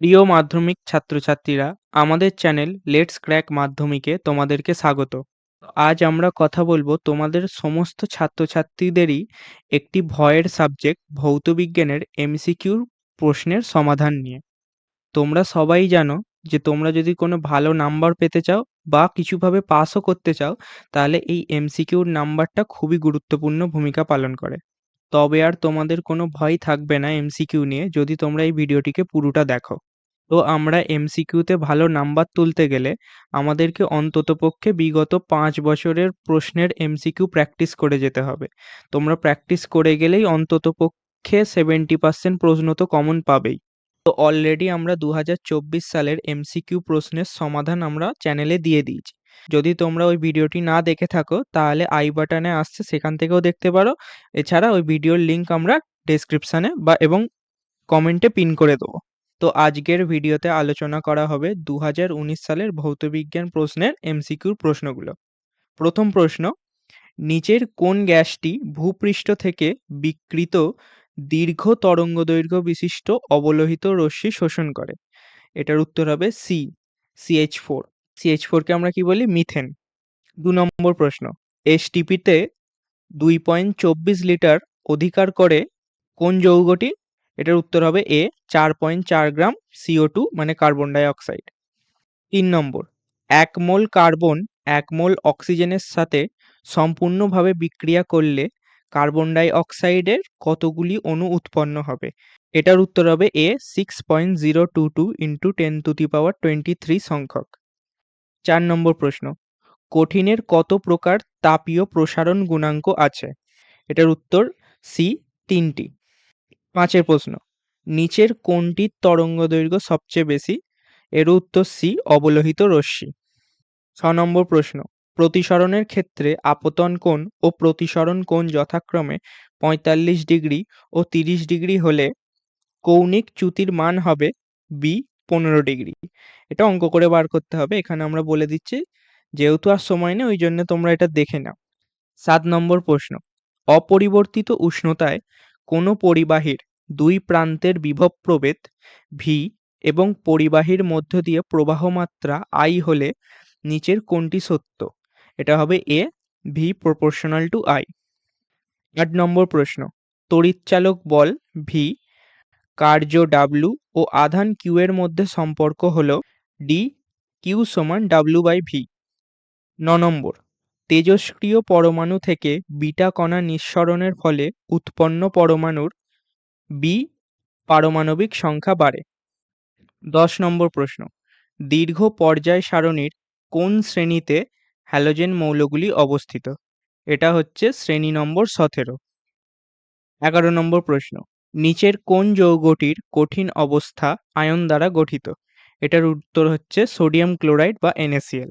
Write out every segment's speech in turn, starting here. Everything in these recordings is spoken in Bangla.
প্রিয় মাধ্যমিক ছাত্রছাত্রীরা, আমাদের চ্যানেল লেটস ক্র্যাক মাধ্যমিকে তোমাদেরকে স্বাগত। আজ আমরা কথা বলব তোমাদের সমস্ত ছাত্রছাত্রীদেরই একটি ভয়ের সাবজেক্ট ভৌতবিজ্ঞানের এমসিকিউর প্রশ্নের সমাধান নিয়ে। তোমরা সবাই জানো যে তোমরা যদি কোনো ভালো নাম্বার পেতে চাও বা কিছুভাবে পাসও করতে চাও, তাহলে এই এমসিকিউর নাম্বারটা খুবই গুরুত্বপূর্ণ ভূমিকা পালন করে। তবে আর তোমাদের কোনো ভয় থাকবে না এমসিকিউ নিয়ে যদি তোমরা এই ভিডিওটিকে পুরোটা দেখো। তো আমরা এমসিকিউতে ভালো নাম্বার তুলতে গেলে আমাদেরকে অন্ততপক্ষে বিগত পাঁচ বছরের প্রশ্নের এমসিকিউ প্র্যাকটিস করে যেতে হবে। তোমরা প্র্যাকটিস করে গেলেই অন্ততপক্ষে সেভেন্টি পার্সেন্ট প্রশ্ন তো কমন পাবেই। তো অলরেডি আমরা দু হাজার চব্বিশ সালের এমসিকিউ প্রশ্নের সমাধান আমরা চ্যানেলে দিয়ে দিয়েছি। যদি তোমরা ওই ভিডিওটি না দেখে থাকো, তাহলে আই বাটনে আসছে, সেখান থেকেও দেখতে পারো। এছাড়া ওই ভিডিওর লিঙ্ক আমরা ডেসক্রিপশানে বা এবং কমেন্টে পিন করে দেবো। তো আজকের ভিডিওতে আলোচনা করা হবে দু হাজার উনিশ সালের ভৌতবিজ্ঞান প্রশ্নের এমসিকিউর প্রশ্নগুলো। প্রথম প্রশ্ন, নিচের কোন গ্যাসটি ভূপৃষ্ঠ থেকে বিকৃত দীর্ঘ তরঙ্গদৈর্ঘ্য বিশিষ্ট অবলোহিত রশ্মি শোষণ করে? এটার উত্তর হবে সি সিএইচ ফোর সিএইচ ফোরকে আমরা কি বলি? মিথেন। দু নম্বর প্রশ্ন এসটিপিতে দুই পয়েন্ট চব্বিশ লিটার অধিকার করে কোন যৌগটি এটার উত্তর হবে এ, চার পয়েন্ট চার গ্রাম সিও টু মানে কার্বন ডাইঅক্সাইড তিন নম্বর, এক মোল কার্বন এক মোল অক্সিজেনের সাথে সম্পূর্ণভাবে বিক্রিয়া করলে কার্বন ডাই অক্সাইডের কতগুলি অণু উৎপন্ন হবে? এটার উত্তর হবে A six point zero two two into ten to the power twenty three সংখ্যক। চার নম্বর প্রশ্ন, কঠিনের কত প্রকার তাপীয় প্রসারণ গুণাঙ্ক আছে? এটার উত্তর সি, তিনটি। পাঁচের প্রশ্ন, নিচের কোনটির তরঙ্গদৈর্ঘ্য সবচেয়ে বেশি? এর উত্তর সি, অবলোহিত রশ্মি। ছ নম্বর প্রশ্ন, প্রতিসরণের ক্ষেত্রে আপতন কোণ ও প্রতিসরণ কোণ যথাক্রমে পঁয়তাল্লিশ ডিগ্রি ও তিরিশ ডিগ্রি হলে কৌণিক চ্যুতির মান হবে বি, পনেরো ডিগ্রি। এটা অঙ্ক করে বার করতে হবে, এখানে আমরা বলে দিচ্ছি, যেহেতু আর সময় নেই, ওই জন্য তোমরা এটা দেখে নাও। সাত নম্বর প্রশ্ন, অপরিবর্তিত উষ্ণতায় কোনো পরিবাহীর দুই প্রান্তের বিভব প্রভেদ ভি এবং পরিবাহীর মধ্য দিয়ে প্রবাহ মাত্রা আই হলে নিচের কোনটি সত্য? এটা হবে A V proportional to I আট নম্বর প্রশ্ন। তড়িৎচালক বল ভি কার্য ডাব্লু ও আধান কিউ এর মধ্যে সম্পর্ক হল ডি কিউ সমান ডাব্লু বাই ভি ন নম্বর। তেজস্ক্রিয় পরমাণু থেকে বিটা কণা নিঃসরণের ফলে উৎপন্ন পরমাণুর বি, পারমাণবিক সংখ্যা বাড়ে। দশ নম্বর প্রশ্ন। দীর্ঘ পর্যায় সারণীর কোন শ্রেণীতে হ্যালোজেন মৌলগুলি অবস্থিত? এটা হচ্ছে শ্রেণি নম্বর সতেরো। এগারো নম্বর প্রশ্ন। নিচের কোন যৌগটির কঠিন অবস্থা আয়ন দ্বারা গঠিত? এটার উত্তর হচ্ছে সোডিয়াম ক্লোরাইড বা এনএসিএল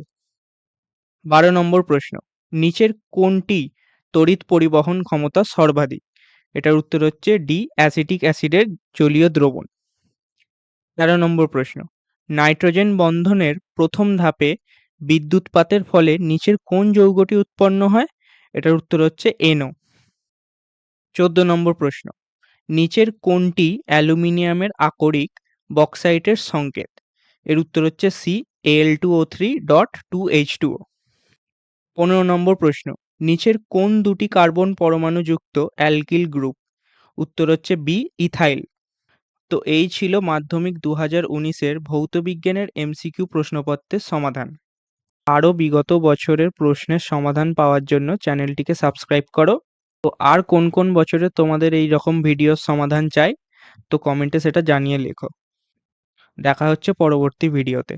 বারো নম্বর প্রশ্ন। নিচের কোনটি তড়িৎ পরিবহন ক্ষমতা সর্বাধিক? এটার উত্তর হচ্ছে ডি, অ্যাসিটিক অ্যাসিডের জলীয় দ্রবণ। তেরো নম্বর প্রশ্ন, নাইট্রোজেন বন্ধনের প্রথম ধাপে বিদ্যুৎপাতের ফলে নিচের কোন যৌগটি উৎপন্ন হয়? এটার উত্তর হচ্ছে এনও চোদ্দ নম্বর প্রশ্ন, নিচের কোনটি অ্যালুমিনিয়ামের আকরিক বক্সাইটের সংকেত? এর উত্তর হচ্ছে C L two O three dot two H two পনেরো নম্বর প্রশ্ন নিচের কোন দুটি কার্বন পরমাণুযুক্ত অ্যালকিল গ্রুপ? উত্তর হচ্ছে বি, ইথাইল। তো এই ছিল মাধ্যমিক দু হাজার উনিশের ভৌতবিজ্ঞানের এমসিকিউ প্রশ্নপত্রের সমাধান। আরও বিগত বছরের প্রশ্নের সমাধান পাওয়ার জন্য চ্যানেলটিকে সাবস্ক্রাইব করো। তো আর কোন কোন বছরে তোমাদের এই রকম ভিডিওর সমাধান চাই, তো কমেন্টে সেটা জানিয়ে লেখো। দেখা হচ্ছে পরবর্তী ভিডিওতে।